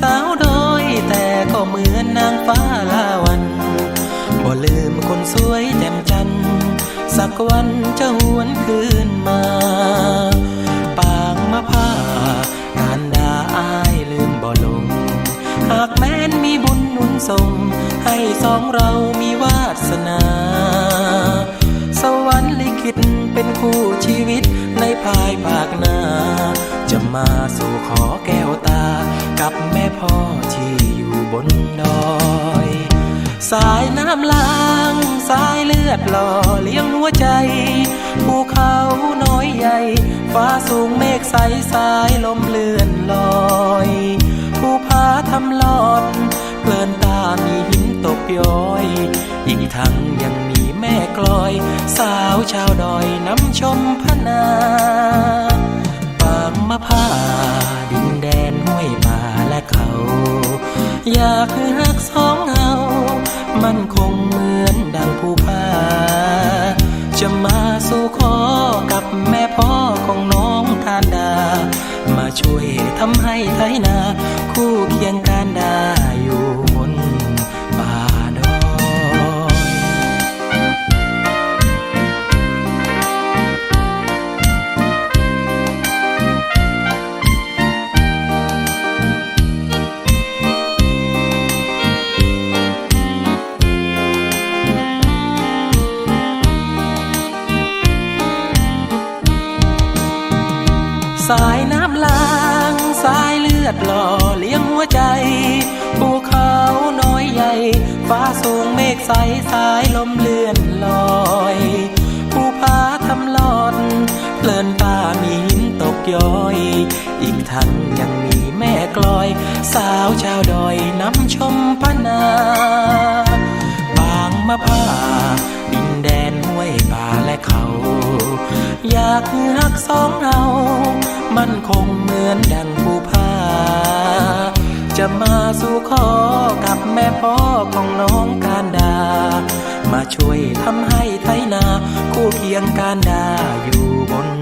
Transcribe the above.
สาวโดยแต่ก็เหมือนนางฟ้าลาวันบ่ลืมคนสวยแจ่มจันสักวันจะหวนคืนมา ปางมาพร้าการดาอายลืมบ่ลง หากแม้นมีบุญนุนส่ง ให้สองเรามีวาสนา สวรรค์ลิขิตเป็นคู่ชีวิตในภายภาคหน้า จะมาสู่ขอแก้ว พ่อที่อยู่บนดอย สายน้ำลางสายเลือดหล่อเลี้ยงหัวใจ ภูเขาน้อยใหญ่ ฟ้าสูงเมฆใสสายลมเลื่อนลอยภูผาทำลอดเพลินตามีหินตกย้อย อีกทั้งยังมีแม่กลอย สาวชาวดอยน้ำชมพนาปางมะพร้าดินแดนห้วยป่าและเขา อยากให้รักสองเฮามันคงเหมือนดังผู้พา จะมาสู่ขอกับแม่พ่อของน้องทานดา มาช่วย สายน้ำลางสายเลือดหล่อเลี้ยงหัวใจภูเขาน้อยใหญ่ ฟ้าสูงเมฆใสสายลมเลื่อนลอยภูผาทำลอดเพลินตามีหินตกย้อย อีกทั้งยังมีแม่กลอย สาวชาวดอยน้ำชมพนาบางมะพร้าดินแดนห้วยป่าและเขา อยากรักสองเรา มันคงเหมือนดังภูผาจะมาสู่ขอกับแม่พ่อของน้องการดา มาช่วยทำให้ไทยนา คู่เคียงการดาอยู่บน